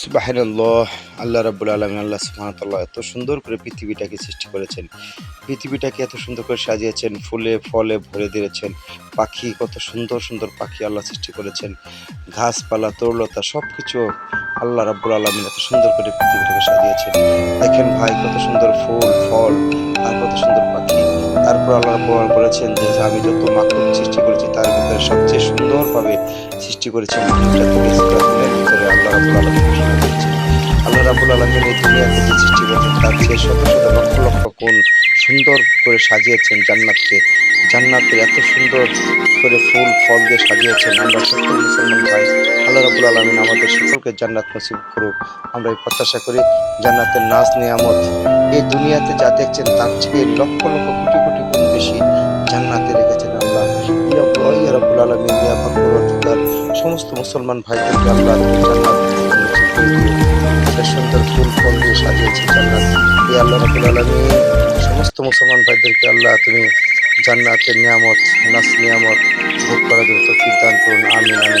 সুবাহান্লাহ আল্লাহ রাবুল আলম আল্লাহ সুবাহতাল্লাহ এত সুন্দর করে পৃথিবীটাকে সৃষ্টি করেছেন। পৃথিবীটাকে এত সুন্দর করে সাজিয়েছেন, ফুলে, ফলে ভরে দিয়েছেন, পাখি কত সুন্দর সুন্দর পাখি আল্লাহ সৃষ্টি করেছেন। ঘাসপালা তরলতা সব কিছু আল্লাহ রাব্বুল আলমিন এত সুন্দর করে পৃথিবীটাকে সাজিয়েছেন। দেখেন ভাই, কত সুন্দর ফুল, ফল, আর কত সুন্দর পাখি। তারপর আল্লাহ প্রমাণ করেছেন যে, আমি যত মাকড় সৃষ্টি করেছি, তার ভিতরে সবচেয়ে সুন্দরভাবে সৃষ্টি ভিতরে আল্লাহ রাবুল করেছেন আল্লাহ রাবুল এই দুনিয়াতে যে সৃষ্টি করেছেন? তার চেয়ে শত শত লক্ষ লক্ষ কোণ সুন্দর করে সাজিয়েছেন জান্নাতকে। জান্নাতের এত সুন্দর করে ফুল, ফল দিয়ে সাজিয়েছেন। আমরা সকল মুসলমান ভাই, আল্লাহ রাবুল আলমিন আমাদের সকলকে জান্নাত নসিব করুক। আমরা এই প্রত্যাশা করি, জান্নাতের নাজ নিয়ামত এই দুনিয়াতে যা দেখছেন, তার থেকে লক্ষ লক্ষ কোটি কোটি সমস্ত মুসলমান ভাইদেরকে আল্লাহ করে সুন্দর ফুল ফল দিয়ে সাজিয়েছে জান্নাত। এই আল্লাহ রাবুল আলমী সমস্ত মুসলমান ভাইদেরকে আল্লাহ তুমি জান্নাতের নিয়ামত, নাস নিয়ামত ভোগ করার জন্য আমি দান